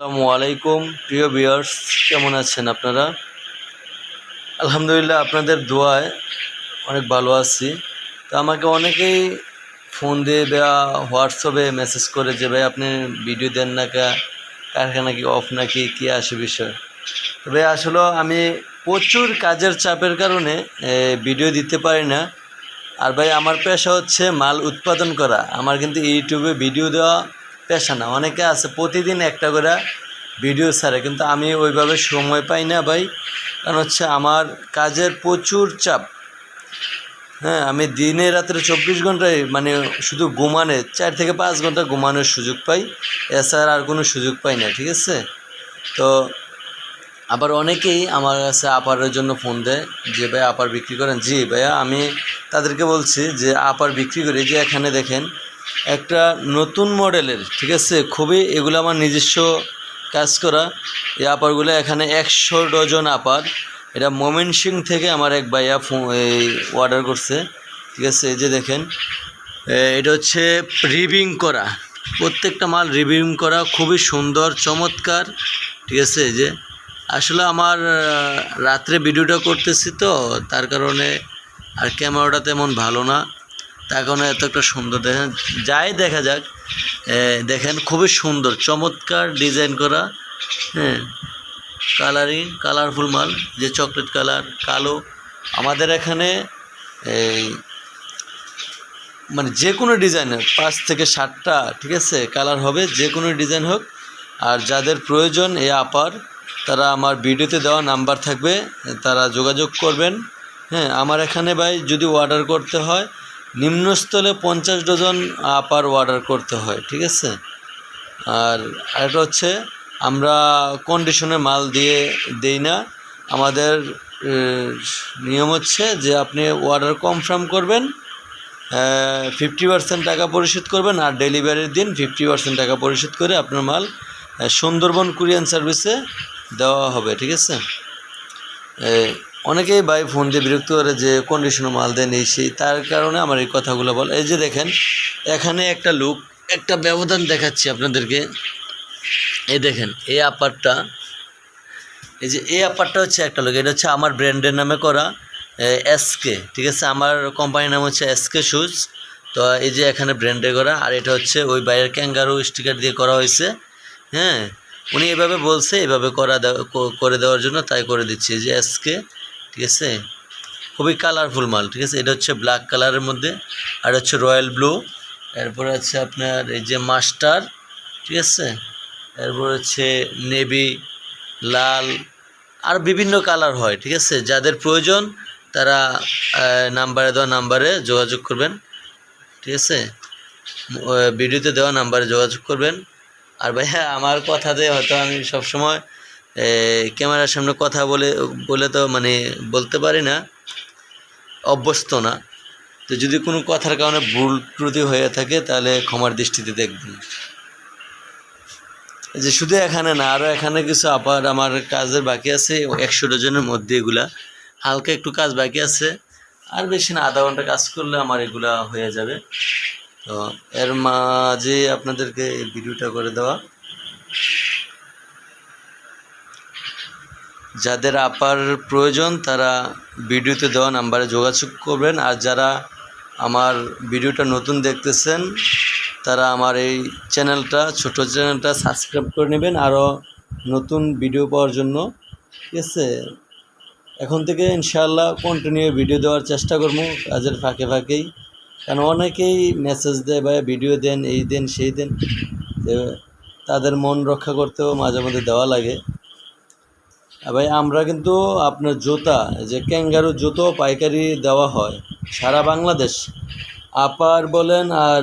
আসসালামু আলাইকুম, প্রিয় বিয়ার্স কেমন আছেন আপনারা? আলহামদুলিল্লাহ, আপনাদের দোয়ায় অনেক ভালো আছি। তো আমাকে অনেকেই ফোন দিয়ে বা হোয়াটসঅ্যাপে মেসেজ করে যে, ভাই, আপনি ভিডিও দেন না কা? কারখানা কি অফ নাকি? কী আসে বিষয়? তবে আসলে আমি প্রচুর কাজের চাপের কারণে ভিডিও দিতে পারি না। আর ভাই, আমার পেশা হচ্ছে মাল উৎপাদন করা। আমার কিন্তু ইউটিউবে ভিডিও দেওয়া পেশা না, অনেকে আছে প্রতিদিন একটা করে ভিডিও ছাড়ে, কিন্তু আমি ওইভাবে সময় পাই না ভাই। কারণ হচ্ছে আমার কাজের প্রচুর চাপ। হ্যাঁ আমি দিনে রাত্রে চব্বিশ ঘন্টায় মানে শুধু ঘুমানে, চার থেকে পাঁচ ঘণ্টা ঘুমানোর সুযোগ পাই। এছাড়া আর কোনো সুযোগ পাই না, ঠিক আছে? তো আবার অনেকেই আমার কাছে আপারের জন্য ফোন দেয়, যে ভাই আপার বিক্রি করেন। জি ভাইয়া, আমি তাদেরকে বলছি যে আপার বিক্রি করে যে এখানে দেখেন একটা নতুন মডেলের, ঠিক আছে? খুবই এগুলো আমার নিজস্ব কাজ করা। এই আপারগুলো এখানে একশো ডজন আপার। এটা মোমেন সিং থেকে আমার এক ভাইয়া এই অর্ডার করছে, ঠিক আছে? এই যে দেখেন এটা হচ্ছে রিভিং করা। প্রত্যেকটা মাল রিভিং করা, খুবই সুন্দর, চমৎকার, ঠিক আছে? এই যে, আসলে আমার রাত্রে ভিডিওটা করতেছি তো, তার কারণে আর ক্যামেরাটা তেমন ভালো না। এত একটা সুন্দর, দেখেন, যাই দেখা যাক দেখেন, খুবই সুন্দর, চমৎকার ডিজাইন করা হ্যাঁ কালারিং কালারফুল মাল, যে চকলেট কালার কালো, আমাদের এখানে এই মানে যে কোনো ডিজাইনের পাঁচ থেকে ষাটটা ঠিক আছে কালার হবে, যে কোনো ডিজাইন হোক, আর যাদের প্রয়োজন এই আপার তারা আমার ভিডিওতে দেওয়া নাম্বার থাকবে, তারা যোগাযোগ করবেন হ্যাঁ আমার এখানে ভাই, যদি অর্ডার করতে হয় নিম্নস্থলে পঞ্চাশ ডজন আপার অর্ডার করতে হয়, ঠিক আছে? আর আরেকটা হচ্ছে, আমরা কন্ডিশনে মাল দিয়ে দেই না। আমাদের নিয়ম হচ্ছে যে আপনি অর্ডার কনফার্ম করবেন ফিফটি পার্সেন্ট টাকা পরিশোধ করবেন আর ডেলিভারির দিন ফিফটি পার্সেন্ট টাকা পরিশোধ করে আপনার মাল সুন্দরবন কুরিয়ান সার্ভিসে দেওয়া হবে, ঠিক আছে? অনেকেই ভাই ফোন দিয়ে বিরক্ত করে যে কন্ডিশনে মাল দেন এই সেই, তার কারণে আমার এই কথাগুলো বল। এই যে দেখেন, এখানে একটা লুক, একটা ব্যবধান দেখাচ্ছি আপনাদেরকে। এই দেখেন, এই আপারটা, এই যে এই আপারটা হচ্ছে একটা লোক। এটা হচ্ছে আমার ব্র্যান্ডের নামে করা এসকে ঠিক আছে? আমার কোম্পানির নাম হচ্ছে এসকে শুজ। তো এই যে এখানে ব্র্যান্ডে করা, আর এটা হচ্ছে ওই বাইরের ক্যাঙ্গারু স্টিকার দিয়ে করা হয়েছে। হ্যাঁ উনি এভাবে বলছে, এভাবে করা করে দেওয়ার জন্য তাই করে দিচ্ছি। যে এসকে ঠিক আছে? খুবই কালারফুল মাল, ঠিক আছে? এটা হচ্ছে ব্ল্যাক কালারের মধ্যে, আর হচ্ছে রয়্যাল ব্লু এরপরে হচ্ছে আপনার এই যে মাস্টার ঠিক আছে? এরপর হচ্ছে নেভি লাল, আর বিভিন্ন কালার হয়, ঠিক আছে? যাদের প্রয়োজন, তারা নাম্বারে দেওয়া নাম্বারে যোগাযোগ করবেন, ঠিক আছে? ভিডিওতে দেওয়া নাম্বারে যোগাযোগ করবেন। আর ভাইয়া, আমার কথাতে হয়তো আমি সবসময় ক্যামেরার সামনে কথা বলে বলে তো মানে বলতে পারি না, অভ্যস্ত না। তো যদি কোনো কথার কারণে ভুল ত্রুটি হয়ে থাকে, তাহলে ক্ষমার দৃষ্টিতে দেখবেন। যে শুধু এখানে না আরও এখানে কিছু আবার আমার কাজের বাকি আছে, একশো ডজনের মধ্যে এগুলা। হালকা একটু কাজ বাকি আছে, আর বেশি না, আধা ঘণ্টা কাজ করলে আমার এগুলা হয়ে যাবে। তো এর মাঝে আপনাদেরকে ভিডিওটা করে দেওয়া। যাদের আপার প্রয়োজন, তারা ভিডিওতে দেওয়া নাম্বারে যোগাযোগ করবেন। আর যারা আমার ভিডিওটা নতুন দেখতেছেন, তারা আমার এই চ্যানেলটা, ছোট চ্যানেলটা সাবস্ক্রাইব করে নেবেন। আরও নতুন ভিডিও পাওয়ার জন্য। ঠিক আছে? এখন থেকে ইনশাআল্লাহ কন্টিনিউ ভিডিও দেওয়ার চেষ্টা করব কাজের ফাঁকে ফাঁকেই। কারণ অনেকেই মেসেজ দেয় বা ভিডিও দেন, এই দেন, সেই দেন। তাদের মন রক্ষা করতেও মাঝে মধ্যে দেওয়া লাগে। ভাই, আমরা কিন্তু আপনার জুতা যে ক্যাঙ্গারু জুতো পাইকারি দেওয়া হয় সারা বাংলাদেশ। আপার বলেন আর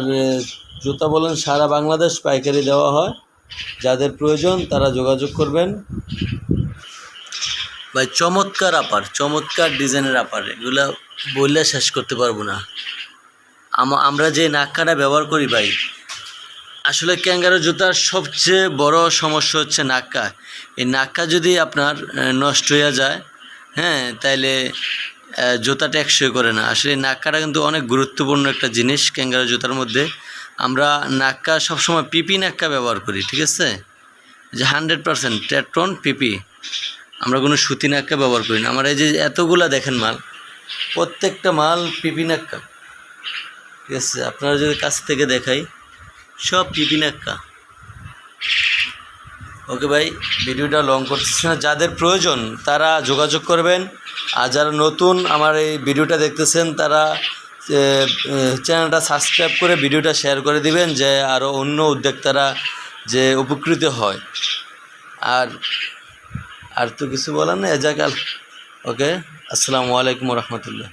জুতা বলেন সারা বাংলাদেশ পাইকারি দেওয়া হয়। যাদের প্রয়োজন তারা যোগাযোগ করবেন। ভাই, চমৎকার আপার, চমৎকার ডিজাইনের আপার। এগুলো বললে শেষ করতে পারব না। আম- আমরা যে নাক্কাটা ব্যবহার করি ভাই আসলে ক্যাঙ্গারো জুতার সবচেয়ে বড় সমস্যা হচ্ছে নাক্কা। এই নাক্কা যদি আপনার নষ্ট হয়ে যায় হ্যাঁ তাইলে জুতা টেকসই করে না। আসলে নাক্কাটা কিন্তু অনেক গুরুত্বপূর্ণ একটা জিনিস ক্যাঙ্গারো জুতার মধ্যে। আমরা নাক্কা সবসময় পিপি নাক্কা ব্যবহার করি, ঠিক আছে? যে হান্ড্রেড পার্সেন্ট টেট্রন পিপি। আমরা কোনো সুতি নাক্কা ব্যবহার করি না। আমার এই যে এতগুলা দেখেন মাল, প্রত্যেকটা মাল পিপি নাক্কা। ঠিক আছে? আপনারা যদি কাছ থেকে দেখাই সব পিপি নাক্কা। ওকে ভাই, ভিডিওটা লং করতেছি না। যাদের প্রয়োজন, তারা যোগাযোগ করবেন। আর যারা নতুন আমার এই ভিডিওটা দেখতেছেন, তারা চ্যানেলটা সাবস্ক্রাইব করে ভিডিওটা শেয়ার করে দিবেন, যে আরও অন্য উদ্যোক্তারা যে উপকৃত হয়। আর আর তো কিছু বলার নেই এজাকাল ওকে, আসসালামু আলাইকুম রহমতুল্লাহ।